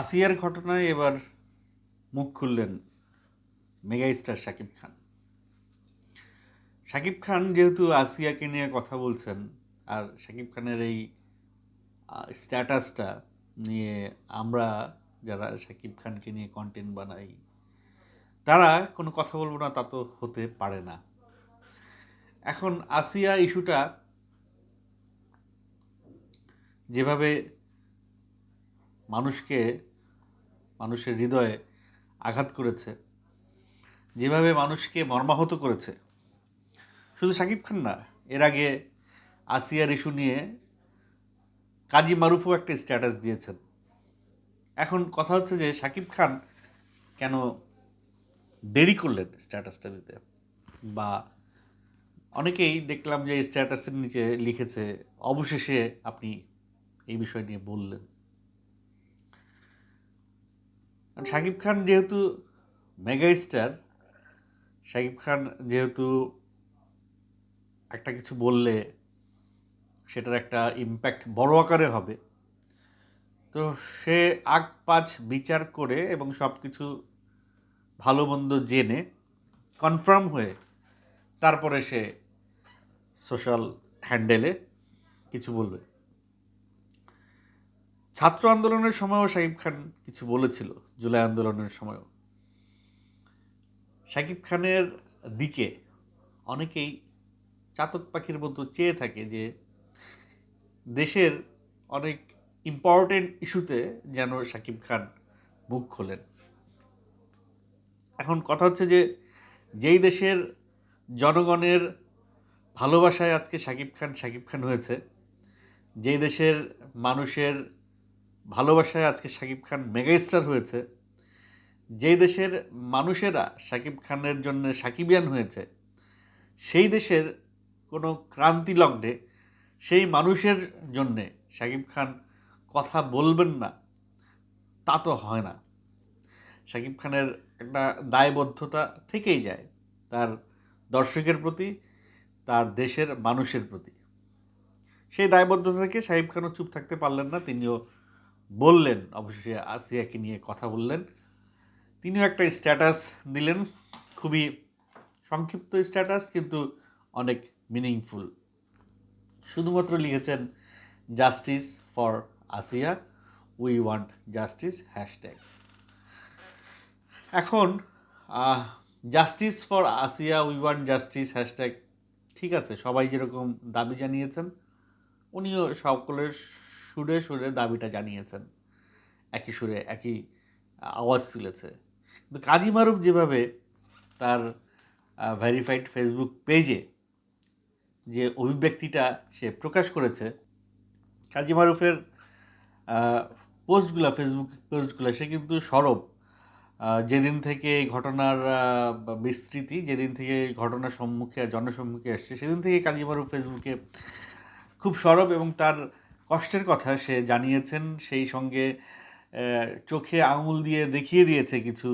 আসিয়ার ঘটনায় এবার মুখ খুললেন মেগা স্টার শাকিব খান। শাকিব খান যেহেতু আসিয়াকে নিয়ে কথা বলছেন, আর শাকিব খানের এই স্ট্যাটাসটা নিয়ে আমরা যারা শাকিব খানকে নিয়ে কন্টেন্ট বানাই, তারা কোনো কথা বলব না, তা তো হতে পারে না। এখন আসিয়া ইস্যুটা যেভাবে মানুষকে, মানুষের হৃদয়ে আঘাত করেছে। যেভাবে মানুষকে মর্মাহত করেছে। শুধু শাকিব খান না, এর আগে আসিয়ার ইস্যু নিয়ে কাজী মারুফও একটা স্ট্যাটাস দিয়েছেন। এখন কথা হচ্ছে যে শাকিব খান কেন দেরি করলেন স্ট্যাটাসটা দিতে বা অনেকেই দেখলাম যে স্ট্যাটাসের নিচে লিখেছে, অবশেষে আপনি এই বিষয় নিয়ে বললেন। শাকিব খান যেহেতু মেগা স্টার, শাকিব খান যেহেতু একটা কিছু বললে সেটার একটা ইম্প্যাক্ট বড় আকারে হবে। তো সে আগ পাঁচ বিচার করে এবং সব কিছু ভালো মন্দ জেনে কনফার্ম হয়ে তারপরে সে সোশ্যাল হ্যান্ডেলে কিছু বলবে। ছাত্র আন্দোলনের সময়ও শাকিব খান কিছু বলেছিল, জুলাই আন্দোলনের সময়ও। শাকিব খানের দিকে অনেকেই চাতক পাখির মতো চেয়ে থাকে যে দেশের অনেক ইম্পর্টেন্ট ইস্যুতে যেন শাকিব খান মুখ খোলেন। এখন কথা হচ্ছে যে যেই দেশের জনগণের ভালোবাসায় আজকে শাকিব খান শাকিব খান হয়েছে, যেই দেশের মানুষের ভালোবাসায় আজকে শাকিব খান মেগাস্টার হয়েছে। যেই দেশের মানুষেরা শাকিব খানের জন্য সাকিবিয়ান হয়েছে, সেই দেশের কোনো ক্রান্তি লগ্নে সেই মানুষের জন্যে শাকিব খান কথা বলবেন না, তা তো হয় না। শাকিব খানের একটা দায়বদ্ধতা থেকেই যায় তার দর্শকের প্রতি, তার দেশের মানুষের প্রতি। সেই দায়বদ্ধতা থেকে শাহিব খানও চুপ থাকতে পারলেন না, তিনিও বললেন, অবশেষে আসিয়াকে নিয়ে কথা বললেন। তিনিও একটা স্ট্যাটাস দিলেন, খুবই সংক্ষিপ্ত স্ট্যাটাস, কিন্তু অনেক মিনিংফুল শুধুমাত্র লিখেছেন justice for Asiya we want justice hashtag এখন justice for Asiya we want justice hashtag ঠিক আছে, সবাই যেরকম দাবি জানিয়েছেন, উনিও সকলের সুরে সুরে দাবিটা জানিয়েছেন। একই সুরে, একই আওয়াজ তুলেছে। কিন্তু কাজী মারুফ যেভাবে তার ভেরিফাইড ফেসবুক পেজে যে অভিব্যক্তিটা সে প্রকাশ করেছে, কাজী মারুফের পোস্টগুলো ফেসবুক পোস্টগুলো সে কিন্তু সরব। যেদিন থেকে ঘটনার বিস্তৃতি, যেদিন থেকে ঘটনার সম্মুখে, জনসম্মুখে আসছে, সেদিন থেকে কাজী মারুফ ফেসবুকে খুব সরব এবং তার কষ্টের কথা, সে জানিয়েছেন সেই সঙ্গে চোখে আঙুল দিয়ে দেখিয়ে দিয়েছে কিছু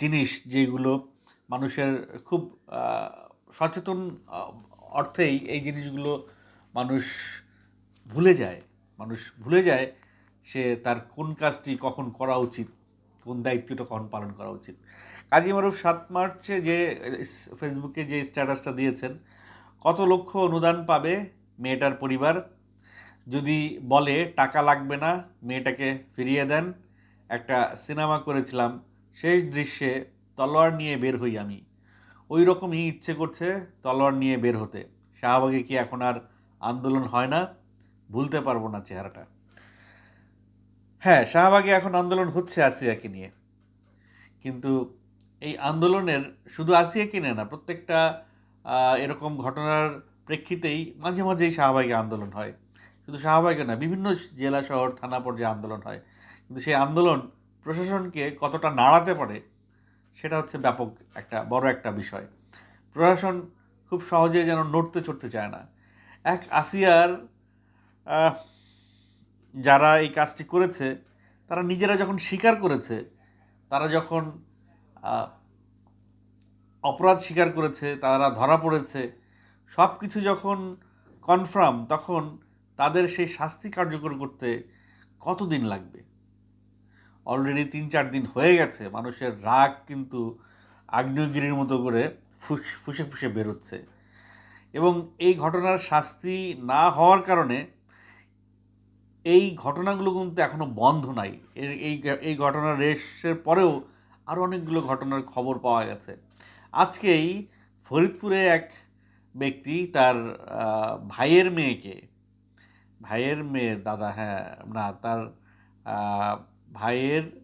জিনিস যেগুলো মানুষের খুব সচেতন অর্থেই এই জিনিসগুলো মানুষ ভুলে যায়। মানুষ ভুলে যায় সে তার কোন কাজটি কখন করা উচিত, কোন দায়িত্বটা কখন পালন করা উচিত। কাজী মারুফ সাত মার্চে যে, ফেসবুকে যে স্ট্যাটাসটা দিয়েছেন, কত লক্ষ অনুদান পাবে মেয়েটার পরিবার? যদি বলে টাকা লাগবে না, মেয়েটাকে ফিরিয়ে দেন। একটা সিনেমা করেছিলাম, শেষ দৃশ্যে তলোয়ার নিয়ে বের হই আমি। ওই রকমই ইচ্ছে করছে তলোয়ার নিয়ে বের হতে। শাহবাগে কি এখন আর আন্দোলন হয় না? ভুলতে পারব না চেহারাটা। হ্যাঁ শাহবাগে এখন আন্দোলন হচ্ছে আসিয়াকে নিয়ে। কিন্তু এই আন্দোলনের শুধু আসিয়াকে নিয়ে না, প্রত্যেকটা এরকম ঘটনার প্রেক্ষিতেই মাঝে মাঝেই শাহবাগে আন্দোলন হয়। শুধু শাহবাগে না। বিভিন্ন জেলা শহর, থানা পর্যায়ে আন্দোলন হয়। কিন্তু সেই আন্দোলন প্রশাসনকে কতটা নাড়াতে পারে, সেটা হচ্ছে ব্যাপক একটা, বড় একটা বিষয়। প্রশাসন খুব সহজে যেন নড়তে চড়তে চায় না। এক আসিয়ার যারা এই কাজটি করেছে, তারা নিজেরা যখন স্বীকার করেছে, তারা যখন অপরাধ স্বীকার করেছে, তারা ধরা পড়েছে সব কিছু যখন কনফার্ম তখন তাদের সেই শাস্তি কার্যকর করতে কতদিন লাগবে? অলরেডি তিন চার দিন হয়ে গেছে, মানুষের রাগ কিন্তু আগ্নেয়গিরির মতো করে ফুস, ফুসে ফুসে বেরোচ্ছে। এবং এই ঘটনার শাস্তি না হওয়ার কারণে এই ঘটনাগুলো কিন্তু এখনও বন্ধ নাই। এর, এই এই ঘটনার রেসের পরেও আরও অনেকগুলো ঘটনার খবর পাওয়া গেছে। আজকেই ফরিদপুরে এক ব্যক্তি তার ভাইয়ের মেয়েকে ভাইয়ের মেয়ে দাদা হ্যাঁ না, তার ভাইয়ের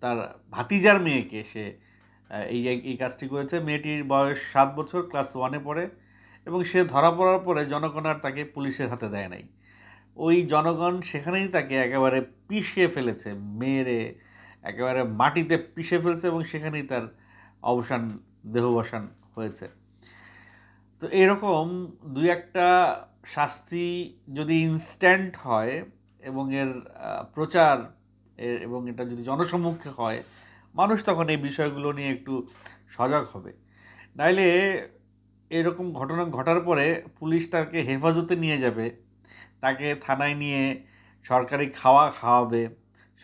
তার ভাতিজার মেয়েকে সে এই, এই- কাজটি করেছে। মেয়েটির বয়স সাত বছর, ক্লাস ওয়ানে পড়ে এবং সে ধরা পড়ার পরে জনগণ আর তাকে পুলিশের হাতে দেয় নাই। ওই জনগণ সেখানেই তাকে একেবারে পিষে ফেলেছে, মেরে একেবারে মাটিতে পিষে ফেলছে এবং সেখানেই তার অবসান, দেহবসান হয়েছে। তো এরকম দুই একটা শাস্তি যদি ইনস্ট্যান্ট হয় এবং এর প্রচার এবং এটা যদি জনসম্মুখে হয়, মানুষ তখন এই বিষয়গুলো নিয়ে একটু সজাগ হবে। নাইলে এরকম ঘটনা ঘটার পরে পুলিশ তাকে হেফাজতে নিয়ে যাবে, তাকে থানায় নিয়ে সরকারি খাওয়া খাওয়াবে,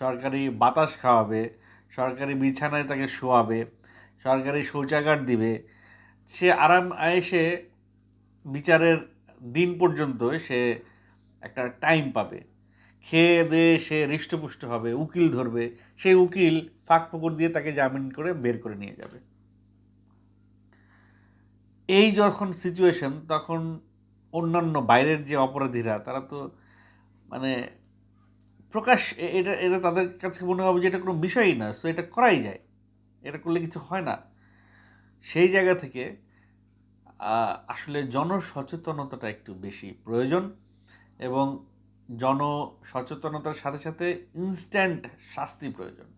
সরকারি বাতাস খাওয়াবে, সরকারি বিছানায় তাকে শোয়াবে, সরকারি শৌচাগার দিবে। সে আরাম আয়েসে বিচারের দিন পর্যন্ত সে একটা টাইম পাবে। খেয়ে দিয়ে সে হৃষ্টপুষ্ট হবে, উকিল ধরবে সেই উকিল ফাঁক ফোকর দিয়ে তাকে জামিন করে বের করে নিয়ে যাবে। এই যখন সিচুয়েশন তখন অন্যান্য বাইরের যে অপরাধীরা, তারা তো মানে প্রকাশ এটা এটা তাদের কাছে মনে হবে যে এটা কোনো বিষয়ই না সো এটা করাই যায়। এটা করলে কিছু হয় না। সেই জায়গা থেকে আসলে জনসচেতনতাটা একটু বেশি প্রয়োজন এবং জনসচেতনতার সাথে সাথে ইনস্ট্যান্ট শাস্তি প্রয়োজন।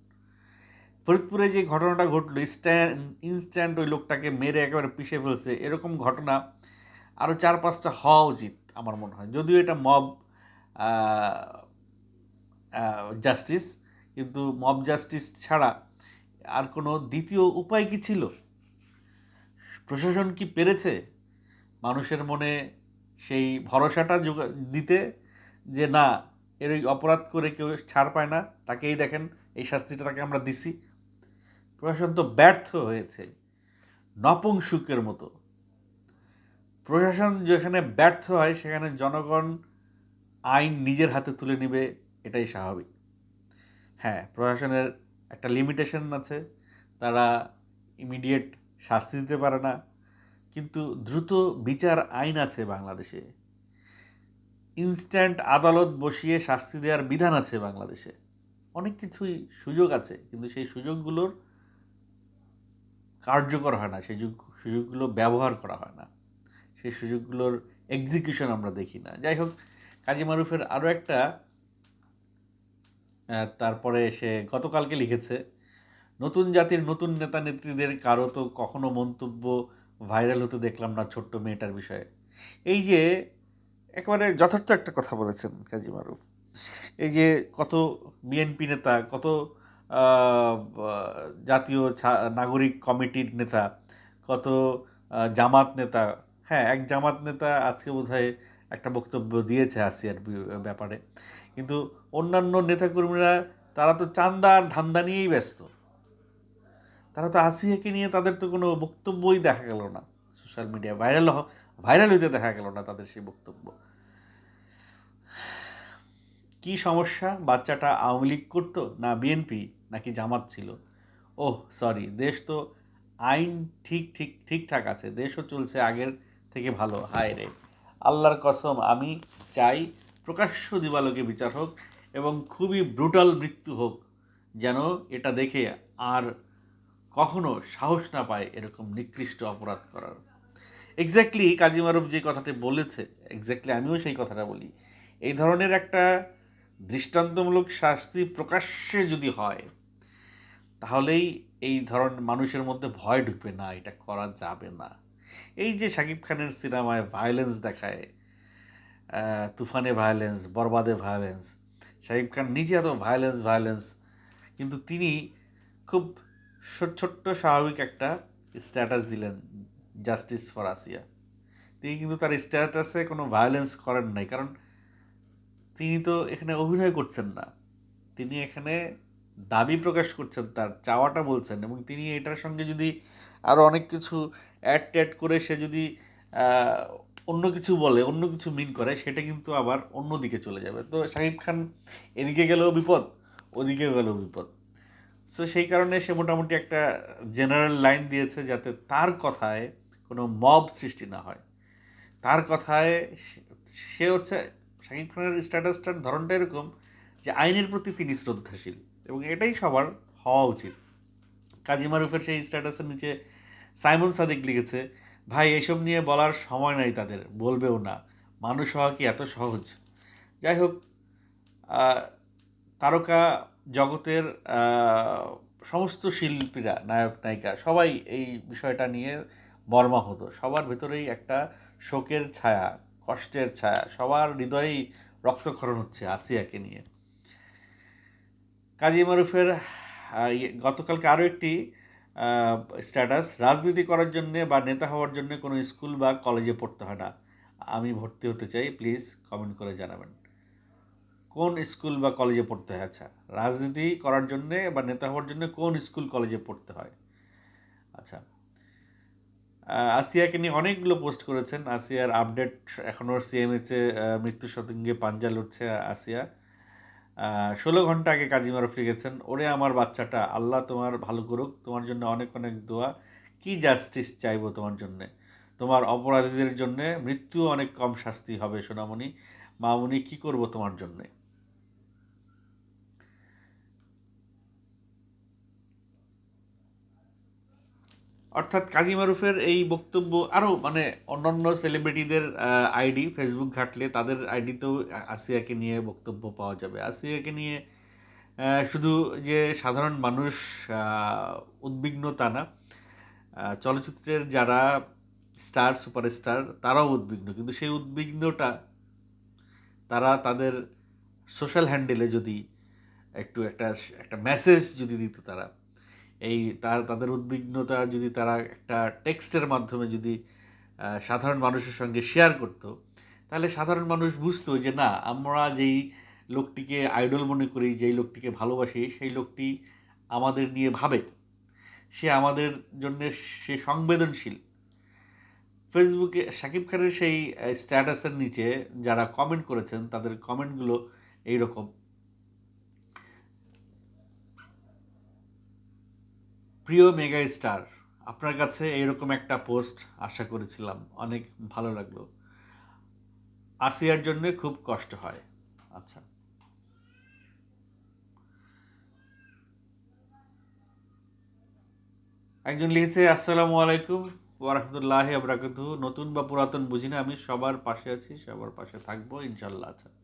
ফরিদপুরে যে ঘটনাটা ঘটলো ইনস্ট্যান্ট ইনস্ট্যান্ট ওই লোকটাকে মেরে একেবারে পিষে ফেলছে, এরকম ঘটনা আরও চার পাঁচটা হওয়া উচিত আমার মনে হয়। যদিও এটা মব জাস্টিস কিন্তু মব জাস্টিস ছাড়া আর কোনো দ্বিতীয় উপায় কি ছিল? প্রশাসন কি পেরেছে? মানুষের মনে সেই ভরসাটা দিতে যে না, এর ওই অপরাধ করে কেউ ছাড় পায় না, তাকেই দেখেন, এই শাস্তিটা তাকে আমরা দিছি। প্রশাসন তো ব্যর্থ হয়েছে নপুংসুকের মতো। প্রশাসন যেখানে ব্যর্থ হয়, সেখানে জনগণ আইন নিজের হাতে তুলে নেবে, এটাই স্বাভাবিক। হ্যাঁ প্রশাসনের একটা লিমিটেশন আছে, তারা ইমিডিয়েট শাস্তি দিতে পারে না। কিন্তু দ্রুত বিচার আইন আছে বাংলাদেশে। ইনস্ট্যান্ট আদালত বসিয়ে শাস্তি দেওয়ার বিধান আছে বাংলাদেশে। অনেক কিছুই সুযোগ আছে, কিন্তু সেই সুযোগগুলোর কার্যকর হয় না, সেই সুযোগগুলো ব্যবহার করা হয় না। সেই সুযোগগুলোর এক্সিকিউশন আমরা দেখি না। যাই হোক, কাজী মারুফের আরও একটা তারপরে সে গতকালকে লিখেছে নতুন জাতির, নতুন নেতা নেত্রীদের কারও তো কখনো মন্তব্য ভাইরাল হতে দেখলাম না ছোট্ট মেয়েটার বিষয়ে। এই যে একেবারে যথার্থ একটা কথা বলেছেন কাজী মারুফ। এই যে কত বিএনপি নেতা, কত জাতীয় নাগরিক কমিটির নেতা, কত জামাত নেতা হ্যাঁ এক জামাত নেতা আজকে বোধহয় একটা বক্তব্য দিয়েছে আসিয়ার ব্যাপারে। কিন্তু অন্যান্য নেতাকর্মীরা, তারা তো চান্দা আর ধান্দা নিয়েই ব্যস্ত। তারা তো আসিয়াকে নিয়ে তাদের তো কোনো বক্তব্যই দেখা গেল না। সোশ্যাল মিডিয়া ভাইরাল ভাইরাল হইতে দেখা গেল না তাদের সেই বক্তব্য। কি সমস্যা? বাচ্চাটা আওয়ামী লীগ করতো না বিএনপি নাকি জামাত ছিল? ওহ সরি দেশ তো আইন ঠিক ঠিক, ঠিকঠাক আছে, দেশও চলছে আগের থেকে ভালো, হায় রে। আল্লাহর কসম, আমি চাই প্রকাশ্য দিবালোকে বিচার হোক এবং খুবই ব্রুটাল মৃত্যু হোক, যেন এটা দেখে আর কখনো সাহস না পায় এরকম নিকৃষ্ট অপরাধ করার। এক্স্যাক্টলি কাজী মারুফ যে কথাটি বলেছে এক্স্যাক্টলি আমিও সেই কথাটা বলি। এই ধরনের একটা দৃষ্টান্তমূলক শাস্তি প্রকাশ্যে যদি হয়, তাহলেই এই ধরনের মানুষের মধ্যে ভয় ঢুকবে না, এটা করা যাবে না। এই যে শাকিব খানের সিনেমায় ভায়োলেন্স দেখায় তুফানে ভায়োলেন্স বরবাদে ভায়োলেন্স শাকিব খান নিজে এত ভায়োলেন্স ভায়োলেন্স কিন্তু তিনি খুব ছোট্ট স্বাভাবিক একটা স্ট্যাটাস দিলেন জাস্টিস ফর আসিয়া তিনি কিন্তু তার স্ট্যাটাসে কোনো ভায়োলেন্স করেন নাই, কারণ তিনি তো এখানে অভিনয় করছেন না। তিনি এখানে দাবি প্রকাশ করছেন, তার চাওয়াটা বলছেন এবং তিনি এটার সঙ্গে যদি আরও অনেক কিছু অ্যাড ট্যাড করে সে যদি অন্য কিছু বলে, অন্য কিছু মিন করে, সেটা কিন্তু আবার অন্য দিকে চলে যাবে। তো শাকিব খান এদিকে গেলেও বিপদ ওদিকে গেলেও বিপদ। সো সেই কারণে সে মোটামুটি একটা জেনারেল লাইন দিয়েছে যাতে তার কথায় কোনো মব সৃষ্টি না হয়। তার কথায় সে- হচ্ছে শাকিব খানের স্ট্যাটাসটার ধরনটা এরকম যে আইনের প্রতি তিনি শ্রদ্ধাশীল এবং এটাই সবার হওয়া উচিত। কাজী মারুফের সেই স্ট্যাটাসের নিচে সাইমন সাদিক লিখেছে, ভাই, এসব নিয়ে বলার সময় নাই তাদের, বলবেও না। মানুষ হওয়া কি এত সহজ? যাই হোক তারকা জগতের সমস্ত শিল্পীরা নায়ক নায়িকা সবাই এই বিষয়টা নিয়ে মর্মাহত। সবার ভেতরেই একটা শোকের ছায়া কষ্টের ছায়া সবার হৃদয়েই রক্তক্ষরণ হচ্ছে আসিয়াকে নিয়ে। কাজী মারুফের ইয়ে, গতকালকে আরও একটি স্ট্যাটাস রাজনীতি করার জন্যে বা নেতা হওয়ার জন্য কোনো স্কুল বা কলেজে পড়তে হয় না। আমি ভর্তি হতে চাই প্লিজ কমেন্ট করে জানাবেন। কোন স্কুল বা কলেজে পড়তে হয়? আচ্ছা রাজনীতি করার জন্যে বা নেতা হওয়ার জন্য কোন স্কুল কলেজে পড়তে হয়? আচ্ছা আসিয়াকে নিয়ে অনেকগুলো পোস্ট করেছেন। আসিয়ার আপডেট এখনও সিএমএচে মৃত্যু শতঙ্গে পাঞ্জা লড়ছে আসিয়া। ষোলো ঘণ্টা আগে কাজী মারুফ লিখেছেন ওরে আমার বাচ্চাটা, আল্লাহ তোমার ভালো করুক, তোমার জন্য অনেক অনেক দোয়া। কি জাস্টিস চাইব তোমার জন্যে? তোমার অপরাধীদের জন্যে মৃত্যু অনেক কম শাস্তি হবে সোনামণি। মামুনি, কি করব তোমার জন্যে? অর্থাৎ কাজী মারুফের এই বক্তব্য আরও মানে অন্যান্য সেলিব্রিটিদের আইডি ফেসবুক ঘাটলে তাদের আইডিতেও আসিয়াকে নিয়ে বক্তব্য পাওয়া যাবে। আসিয়াকে নিয়ে শুধু যে সাধারণ মানুষ উদ্বিগ্ন তা না চলচ্চিত্রের যারা স্টার, সুপারস্টার তারাও উদ্বিগ্ন। কিন্তু সেই উদ্বিগ্নটা তারা তাদের সোশ্যাল হ্যান্ডেলে যদি একটু একটা একটা মেসেজ যদি দিত তারা এই তার, তাদের উদ্বিগ্নতা যদি তারা একটা টেক্সটের মাধ্যমে যদি সাধারণ মানুষের সঙ্গে শেয়ার করতো, তাহলে সাধারণ মানুষ বুঝতো যে না, আমরা যেই লোকটিকে আইডল মনে করি, যেই লোকটিকে ভালোবাসি, সেই লোকটি আমাদের নিয়ে ভাবে। সে আমাদের জন্য সে সংবেদনশীল। ফেসবুকে শাকিব খানের সেই স্ট্যাটাসের নিচে যারা কমেন্ট করেছেন, তাদের কমেন্টগুলো এইরকম। প্রিয় মেগা স্টার আপনার কাছে এইরকম একটা পোস্ট আশা করেছিলাম। অনেক ভালো লাগল। আসিয়ার জন্য খুব কষ্ট হয়। আচ্ছা। একজন লিখেছে, আসসালামু আলাইকুম ওরহমতুল্লাহ আবরাকাতু নতুন বা পুরাতন বুঝি না, আমি সবার পাশে আছি, সবার পাশে থাকব, ইনশাল্লাহ। আচ্ছা।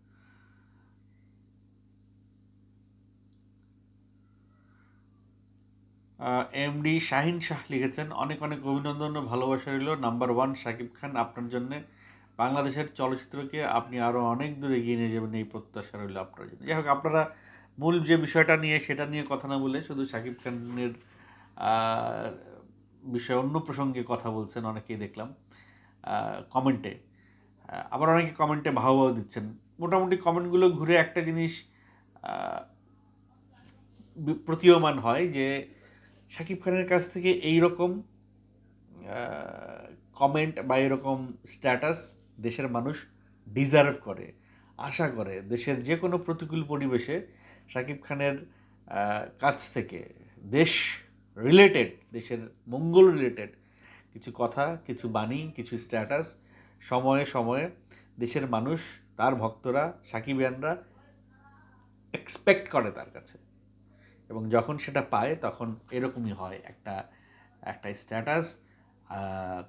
এমডি শাহিন শাহ লিখেছেন, অনেক অনেক অভিনন্দন ও ভালোবাসা রইল। নাম্বার ওয়ান শাকিব খান, আপনার জন্যে। বাংলাদেশের চলচ্চিত্রকে আপনি আরও অনেক দূর এগিয়ে নিয়ে যাবেন, এই প্রত্যাশা রইল আপনার জন্য। যাই হোক, আপনারা মূল যে বিষয়টা নিয়ে, সেটা নিয়ে কথা না বলে শুধু শাকিব খানের বিষয়ে অন্য প্রসঙ্গে কথা বলছেন, অনেকেই দেখলাম কমেন্টে আবার অনেকে কমেন্টে ভাবাও দিচ্ছেন। মোটামুটি কমেন্টগুলো ঘুরে একটা জিনিস প্রতীয়মান হয় যে শাকিব খানের কাছ থেকে এই রকম কমেন্ট বা এরকম স্ট্যাটাস দেশের মানুষ ডিজার্ভ করে, আশা করে। দেশের যে কোনো প্রতিকূল পরিবেশে শাকিব খানের কাছ থেকে দেশ রিলেটেড দেশের মঙ্গল রিলেটেড কিছু কথা, কিছু বাণী, কিছু স্ট্যাটাস সময়ে সময়ে দেশের মানুষ, তার ভক্তরা সাকিবিয়ানরা এক্সপেক্ট করে তার কাছে। এবং যখন সেটা পায় তখন এরকমই হয় একটা একটা স্ট্যাটাস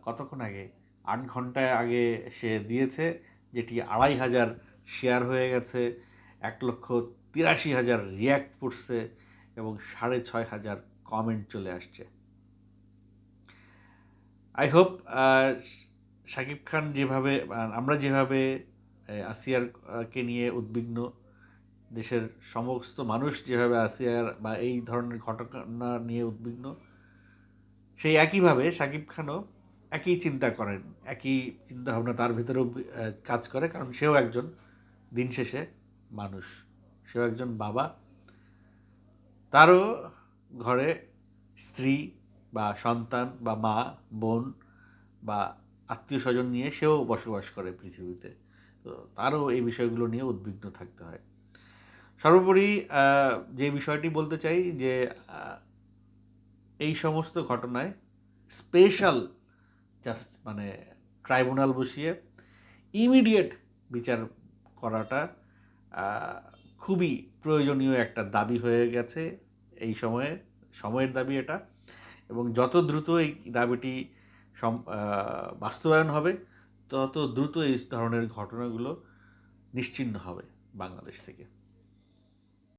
কতক্ষণ আগে? আট ঘন্টায় আগে সে দিয়েছে যেটি আড়াই হাজার শেয়ার হয়ে গেছে এক লক্ষ তিরাশি হাজার রিয়্যাক্ট পড়ছে এবং সাড়ে ছয় হাজার কমেন্ট চলে আসছে। আই হোপ শাকিব খান যেভাবে আমরা যেভাবে আহ, আসিয়ার আহ, কে নিয়ে উদ্বিগ্ন দেশের সমস্ত মানুষ যেভাবে আসিয়ার বা এই ধরনের ঘটনা নিয়ে উদ্বিগ্ন, সেই একইভাবে শাকিব খানও একই চিন্তা করেন, একই চিন্তা ভাবনা তার ভিতরেও কাজ করে, কারণ সেও একজন দিন শেষে মানুষ, সেও একজন বাবা। তারও ঘরে স্ত্রী বা সন্তান বা মা, বোন বা আত্মীয় স্বজন নিয়ে সেও বসবাস করে পৃথিবীতে। তো তারও এই বিষয়গুলো নিয়ে উদ্বিগ্ন থাকতে হয়। সর্বোপরি যে বিষয়টি বলতে চাই যে এই সমস্ত ঘটনায় স্পেশাল জাস্ট মানে ট্রাইব্যুনাল বসিয়ে ইমিডিয়েট বিচার করাটা খুবই প্রয়োজনীয় একটা দাবি হয়ে গেছে এই সময়ে, সময়ের দাবি এটা। এবং যত দ্রুত এই দাবিটি বাস্তবায়ন হবে, তত দ্রুত এই ধরনের ঘটনাগুলো নিশ্চিহ্ন হবে বাংলাদেশ থেকে।